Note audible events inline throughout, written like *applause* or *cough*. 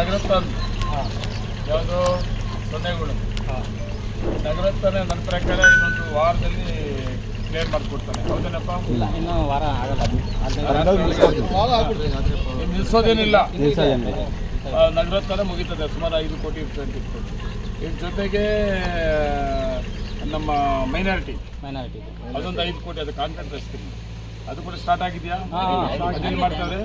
ನಗರತ್ನ ಯಾವುದು ಸೊನ್ನೆಗಳು. ನಗರತ್ನ ನನ್ನ ಪ್ರಕಾರ ಇನ್ನೊಂದು ವಾರದಲ್ಲಿ ಕ್ಲಿಯರ್ ಮಾಡಿಕೊಡ್ತಾನೆ. ಹೌದೇನಪ್ಪ? ಇಲ್ಲ ಇನ್ನೂ ವಾರ ಆಗಲ್ಲ ನಿಲ್ಲಿಸೋದೇನಿಲ್ಲ ನಿಲ್ಸೋದೇನಿಲ್ಲ. ಆ, ಮುಗೀತದೆ. ಸುಮಾರು ಐದು ಕೋಟಿ ಟ್ವೆಂಟಿ ಕೋಟಿ. ಇದ್ರ ಜೊತೆಗೆ ನಮ್ಮ ಮೈನಾರಿಟಿ ಮೈನಾರಿಟಿ ಅದೊಂದು ಐದು ಕೋಟಿ ಅದು ಕಾಂಟ್ರಾಕ್ಟ್ ರಸ್ತೀನಿ ಅದು ಕೂಡ ಸ್ಟಾರ್ಟ್ ಆಗಿದೆಯಾ. ಮಾಡ್ತಾರೆ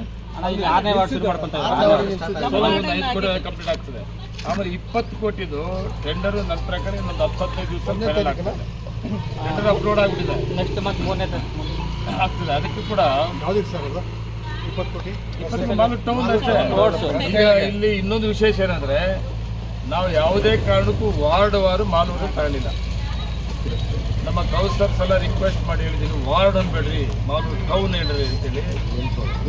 ಕಂಪ್ಲೀಟ್ ಆಗ್ತದೆ. ಆಮೇಲೆ ಇಪ್ಪತ್ತು ಕೋಟಿದು ಟೆಂಡರ್ ನನ್ನ ಪ್ರಕಾರ ಇನ್ನೊಂದು ಹತ್ತೈದು ದಿವಸ ಟೆಂಡರ್ ಅಪ್ಲೋಡ್ ಆಗಿಬಿಟ್ಟಿದೆ. ನೆಕ್ಸ್ಟ್ ಮತ್ತೆ ಮೂರನೇ ಆಗ್ತದೆ. ಅದಕ್ಕೆ ಕೂಡ ಇಪ್ಪತ್ತು ಕೋಟಿ. ಈಗ ಇಲ್ಲಿ ಇನ್ನೊಂದು ವಿಶೇಷ ಏನಂದ್ರೆ ನಾವು ಯಾವುದೇ ಕಾರಣಕ್ಕೂ ವಾರ್ಡ್ ವಾರು ಮಾಲೂರು ತಗೊಳ್ಳಿಲ್ಲ. ನಮ್ಮ ಕೌನ್ಸಿಲರ್ಸ್ ಎಲ್ಲ ರಿಕ್ವೆಸ್ಟ್ ಮಾಡಿ ಹೇಳಿದ್ದೀನಿ ವಾರ್ಡ್ ಅನ್ಬೇಡ್ರಿ ಮಾಲು ಟೌನ್ ಹೇಳ್ರಿ ಅಂತೇಳಿ.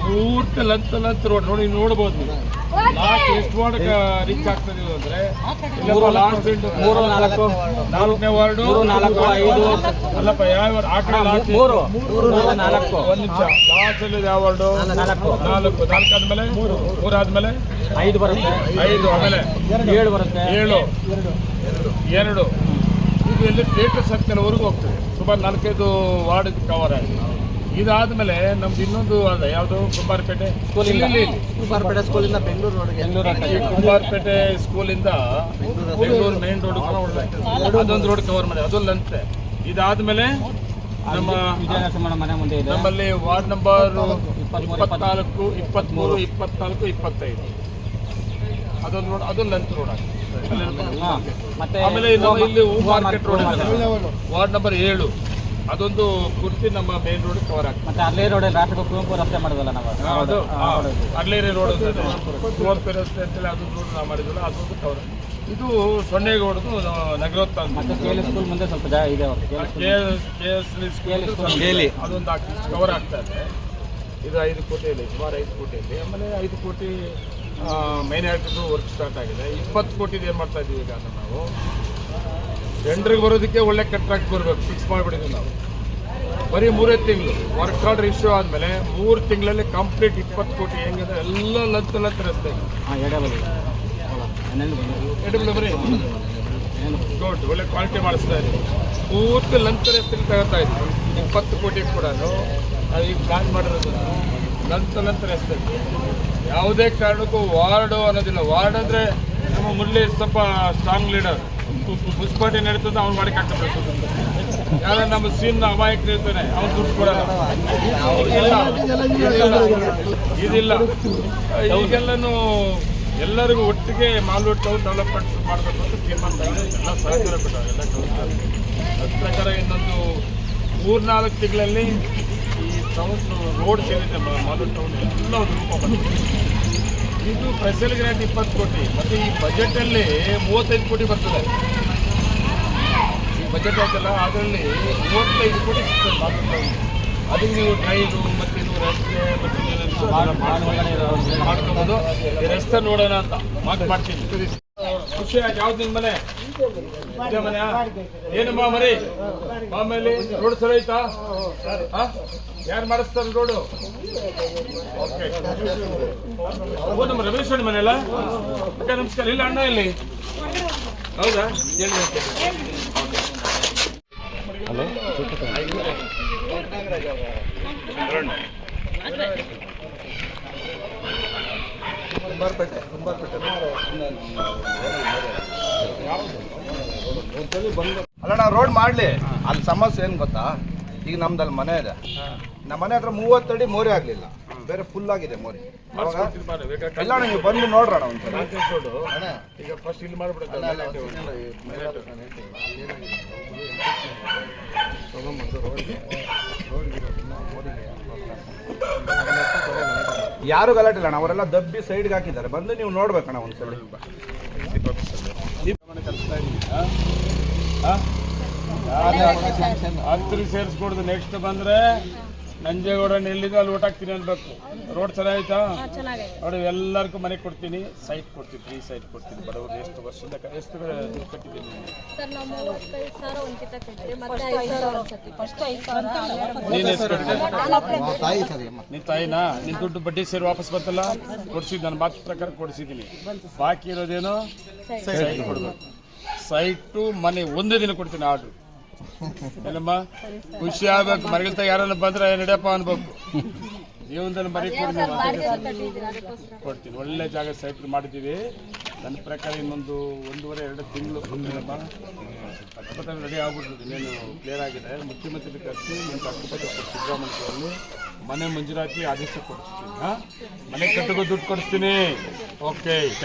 ಪೂರ್ತಿ ಲಂತ ಲಂತ ರೋಡ್ ನೋಡಿ ನೀವು. ನೋಡ್ಬೋದು ಲಾಸ್ಟ್ ಎಷ್ಟು ವಾರ್ಡ್ ರೀಚ್ ಆಗ್ತದೆ ಅಂದ್ರೆ? ನಾಲ್ಕನೇ ವಾರ್ಡ್ ಮೂರು ನಾಲ್ಕು ಐದು. ಅಲ್ಲಪ್ಪ ಯಾವ ವಾರ್ಡ್? ಆ ಕಡೆ ಲಾಸ್ಟ್ ಮೂರು ಮೂರು ನಾಲ್ಕು ಒಂದ್ ನಿಮಿಷ. ಲಾಸ್ಟ್ ಅಲ್ಲಿ ಯಾವ ವಾರ್ಡು? ನಾಲ್ಕು ನಾಲ್ಕು. ನಾಲ್ಕು ಆದ್ಮೇಲೆ? ಮೂರು. ಮೂರು ಆದ್ಮೇಲೆ ಐದು ಬರುತ್ತೆ. ಐದು ಆಮೇಲೆ? ಏಳು ಬರುತ್ತೆ. ಏಳು. ಎರಡು. ಇದು ಎಲ್ಲಿ ಥಿಯೇಟರ್ ಸರ್ಕಲ್ವರೆಗೂ ಹೋಗ್ತದೆ. ಸುಮಾರು ನಾಲ್ಕೈದು ವಾರ್ಡ್ ಕವರ್ ಆಗಿದೆ ಇದಾದ್ಮೇಲೆ ನಮ್ದು ಇನ್ನೊಂದು ಅದ ಯಾವುದು? ಕುಂಬಾರಪೇಟೆ. ಇಲ್ಲ. ಕುಂಬಾರಪೇಟೆ ಸ್ಕೂಲಿಂದ ಬೆಂಗಳೂರು ರೋಡ್ಗೆ. ಕುಂಬಾರಪೇಟೆ ಸ್ಕೂಲಿಂದ ಬೆಂಗಳೂರು ಮೇನ್ ರೋಡ್ ಅದೊಂದು ರೋಡ್ ಕವರ್ ಮಾಡಿ ಅದೊಂದು ಅಂತೆ ಇದಾದ್ಮೇಲೆ ನಮ್ಮ ವಿಜಯ ಮನೆ ಮುಂದೆ ಇದೆ. ನಮ್ಮಲ್ಲಿ ವಾರ್ಡ್ ನಂಬರ್ ಇಪ್ಪತ್ನಾಲ್ಕು ಇಪ್ಪತ್ತ್ಮೂರು ಇಪ್ಪತ್ನಾಲ್ಕು ಇಪ್ಪತ್ತೈದು. ಅದೊಂದು ರೋಡ್ ಅದೊಂದು ಲಂಚ್ ರೋಡ್. ಮತ್ತೆ ಆಮೇಲೆ ಇಲ್ಲಿ ಹೂ ಮಾರ್ಕೆಟ್ ರೋಡ್ ಇದೆ ವಾರ್ಡ್ ನಂಬರ್ ಏಳು. ಅದೊಂದು ಪೂರ್ತಿ ನಮ್ಮ ಮೇನ್ ರೋಡ್ ಕವರ್ ಆಗ್ತದೆ. ಮತ್ತೆ ಅಲ್ಲೇ ರೋಡ್ ರಾಷ್ಟ್ರ ಕುವೆಂಪು ರಸ್ತೆ ಮಾಡಿದಲ್ಲ ನಾವು? ಅಲ್ಲೇ ಅದು. ಅರ್ಲೇರಿ ರೋಡ್. ಕುವೆಂಪು ರಸ್ತೆ ಅಂತೇಳಿ ಅದೊಂದು ರೋಡ್ ನಾವು ಮಾಡಿದ್ವಲ್ಲ ಅದೊಂದು ಕವರ್ ಇದು ಸೊನ್ನೆಗೌಡದು ನಗರೋತ್ತ ಅಂತ ಮತ್ತೆ ಕೆ ಸ್ಕೂಲ್ ಮುಂದೆ ಸ್ವಲ್ಪ ಜಾಗ ಇದೆ. ಕೆ ಎಸ್ ಅದೊಂದು ಕವರ್ ಆಗ್ತಾ ಇದೆ. ಇದು ಐದು ಕೋಟಿಯಲ್ಲಿ ಸುಮಾರು ಐದು ಕೋಟಿಯಲ್ಲಿ. ಆಮೇಲೆ ಐದು ಕೋಟಿ ಮೈನಾರಿಟಿದು ವರ್ಕ್ ಸ್ಟಾರ್ಟ್ ಆಗಿದೆ. ಇಪ್ಪತ್ತು ಕೋಟಿದು ಏನು ಮಾಡ್ತಾ ಇದ್ದೀವಿ ಈಗ ಅಂದ್ರೆ ನಾವು ಜನರಿಗೆ ಬರೋದಕ್ಕೆ ಒಳ್ಳೆ ಕಾಂಟ್ರಾಕ್ಟ್ ಬರಬೇಕು ಫಿಕ್ಸ್ ಮಾಡಿಬಿಟ್ಟಿದ್ದೀವಿ ನಾವು. ಬರೀ ಮೂರೇ ತಿಂಗಳು ವರ್ಕ್ ಆರ್ಡರ್ ಇಶ್ಯೂ ಆದಮೇಲೆ ಮೂರು ತಿಂಗಳಲ್ಲಿ ಕಂಪ್ಲೀಟ್ ಇಪ್ಪತ್ತು ಕೋಟಿ. ಹೆಂಗಿದೆ ಎಲ್ಲ ಲಂಚ ಲಂಚ ರಸ್ತೆ. ಗುಡ್ ಒಳ್ಳೆ ಕ್ವಾಲಿಟಿ ಮಾಡಿಸ್ತಾ ಇದ್ದೀವಿ ಪೂರ್ತಿ ಲಂತ್ ರಸ್ತೆಗೆ ತಗೋತಾ ಇದ್ವಿ ಇಪ್ಪತ್ತು ಕೋಟಿ ಕೂಡ ನಾವು ಪ್ಲಾನ್ ಮಾಡಿರೋದು ನಂತ ನಂತರ ರಸ್ತೆ ಯಾವುದೇ ಕಾರಣಕ್ಕೂ ವಾರ್ಡು ಅನ್ನೋದಿಲ್ಲ. ವಾರ್ಡ್ ಅಂದರೆ ನಮ್ಮ ಮುರಳಿ ಸ್ವಲ್ಪ ಸ್ಟ್ರಾಂಗ್ ಲೀಡರ್ ಮುನ್ಸಿಪಾಲ್ಟಿ ನಡೀತದೆ, ಅವ್ನು ಮಾಡಿ ಹಾಕಬೇಕು ಯಾರ ನಮ್ಮ ಸೀನ್ ಅಮಾಯಕ ಇರ್ತಾನೆ ಅವ್ನು ದುಡ್ಡು ಕೊಡಲ್ಲ. ಇದಿಲ್ಲ. ಈಗೆಲ್ಲನೂ ಎಲ್ಲರಿಗೂ ಒಟ್ಟಿಗೆ ಮಾಲೂರು ಟೌನ್ ಡೆವಲಪ್ಮೆಂಟ್ ಮಾಡಬೇಕು ಅಂತ ತೀರ್ಮಾನ ಎಲ್ಲ ಸಹಕಾರ ಕೊಟ್ಟರು ಎಲ್ಲ ಕೆಲಸ ಅದ್ರ ಪ್ರಕಾರ ಇನ್ನೊಂದು ಮೂರ್ನಾಲ್ಕು ತಿಂಗಳಲ್ಲಿ ಈ ರೋಡ್ ಸೇರಿದೆ ಮಾಲೂರು ಟೌನ್ ಎಲ್ಲ ಇದು ಸ್ಪೆಷಲ್ ಗ್ರಾಂಟ್ ಇಪ್ಪತ್ತು ಕೋಟಿ. ಮತ್ತು ಈ ಬಜೆಟಲ್ಲಿ ಮೂವತ್ತೈದು ಕೋಟಿ ಬರ್ತದೆ. ಈ ಬಜೆಟ್ ಆಯ್ತಲ್ಲ ಅದರಲ್ಲಿ ಮೂವತ್ತೈದು ಕೋಟಿ ಸಿಗ್ತದೆ ಮಾಲೂರು ಟೌನ್ ಅದಕ್ಕೆ ನೀವು ಡ್ರೈವು ಮತ್ತು ಇದು ರಸ್ತೆ, ಮತ್ತು ಮಾಡ್ಕೊಬೋದು. ರಸ್ತೆ ನೋಡೋಣ ಅಂತ. ಮಾತು ಮಾಡ್ತೀನಿ. ಖುಷಿ ಆಯ್ತು ಯಾವ್ದು ನಿನ್ ಮನೆ? ಇದೇ ಮನೆ ಏನಮ್ಮ ಮರಿ? ಆಮೇಲೆ ರೋಡ್ ಸರಿ ಆಯ್ತಾ? ಯಾರು ಮಾಡಿಸ್ತಾರೆ ರೋಡು? ಓಕೆ ಓ ನಮ್ಮ ರಮೇಶ್ ಅಣ್ಣ ಮನೆ ಅಲ್ಲ ಅಕ್ಕ ನಮಸ್ಕಾರ. ಇಲ್ಲ ಅಣ್ಣ ಇಲ್ಲಿ. ಹೌದಾ? ಏನು ಹಲೋ. ಕುಂಬಾರಪೇಟೆ ಕುಂಬಾರಪೇಟೆ. ಅಲ್ಲ ನಾವು ರೋಡ್ ಮಾಡ್ಲಿ. ಅಲ್ಲಿ ಸಮಸ್ಯೆ ಏನು ಗೊತ್ತಾ? ಈಗ ನಮ್ದಲ್ಲಿ ಮನೆ ಇದೆ. ನಮ್ಮ ಮನೆ ಹತ್ರ ಮೂವತ್ತಡಿ ಮೋರಿ ಆಗಲಿಲ್ಲ. ಬೇರೆ ಫುಲ್ ಆಗಿದೆ ಮೋರಿ. ಎಲ್ಲ ನೀವು ಬಂದು ನೋಡ್ರಣ ಒಂದ್ಸಲ. ಈಗ ಫಸ್ಟ್ ಇಲ್ಲಿ ಮಾಡ್ಬಿಡುತ್ತೆ ಯಾರು ಗಲಾಟೆ ಇಲ್ಲ ಅಣ್ಣ? ಅವರೆಲ್ಲ ದಬ್ಬಿ ಸೈಡ್ಗೆ ಹಾಕಿದ್ದಾರೆ. ಬಂದು ನೀವು ನೋಡ್ಬೇಕಣ್ಣ ಒಂದ್ಸಲ. ಸೇರಿಸ್ಕೊಡ್ದು. ನೆಕ್ಸ್ಟ್ ಬಂದ್ರೆ ನಂಜೇಗೌಡ ಎಲ್ಲಿದೆ ಅಲ್ಲಿ ಊಟ ಹಾಕ್ತೀನಿ ಅನ್ಬೇಕು. ರೋಡ್ ಚೆನ್ನಾಗೈತಾ? ಚೆನ್ನಾಗಿದೆ ನೋಡಿ ಎಲ್ಲರಿಗೂ ಮನೆ ಕೊಡ್ತೀನಿ. ಸೈಟ್ ಕೊಡ್ತೀನಿ ಫ್ರೀ ಸೈಟ್ ಕೊಡ್ತೀನಿ. ಬಡವರು ಎಷ್ಟು ವರ್ಷದಿಂದ ಕ- ಎಷ್ಟು ಕಟ್ಟಿದ್ದೀನಿ? ನೀನು? ತಾಯಿನಾ? ನಿನ್ ದುಡ್ಡು ಬಡ್ಡಿ ಸೇರಿ ವಾಪಸ್ ಬರ್ತಲ್ಲ? ಕೊಡ್ಸಿದ್ ನನ್ನ ಮಾತು ಪ್ರಕಾರ ಕೊಡಿಸಿದ್ದೀನಿ. ಬಾಕಿ ಇರೋದೇನು? ಸೈಟ್ ಕೊಡ್ಬೇಕು. ಸೈಟು ಮನೆ ಒಂದೇ ದಿನ ಕೊಡ್ತೀನಿ ಆರ್ಡ್ರು. *laughs* ಏನಮ್ಮ? ಖುಷಿ ಆಗ್ಬೇಕು ಮರಗಿಲ್ತ ಯಾರನ್ನ ಬಂದ್ರೆ ನಡಿಯಪ್ಪ ಅನ್ಬೇಕು. ಜೀವನದಲ್ಲಿ ಮರಿ ಕೊಡ್ತೀನಿ ಒಳ್ಳೆ ಜಾಗ ಸೈಟ್ ಮಾಡಿದ್ದೀವಿ. ನನ್ನ ಪ್ರಕಾರ ಇನ್ನೊಂದು ಒಂದೂವರೆ ಎರಡು ತಿಂಗಳು ಏನಪ್ಪ ಅಕ್ಕಪಕ್ಕ ರೆಡಿ ಆಗ್ಬಿಡ್ತದೆ. ಇನ್ನೇನು ಕ್ಲಿಯರ್ ಆಗಿದೆ. ಮುಖ್ಯಮಂತ್ರಿ ಕರೆಸಿ ನಿಮ್ಗೆ ಮನೆ ಮಂಜೂರಾತಿ ಆದೇಶ ಕೊಡಿಸ್ತೀನಿ. ಹಾಂ? ಮನೆ ಕಟ್ಟಿಗೂ ದುಡ್ಡು ಕೊಡಿಸ್ತೀನಿ. Okay thank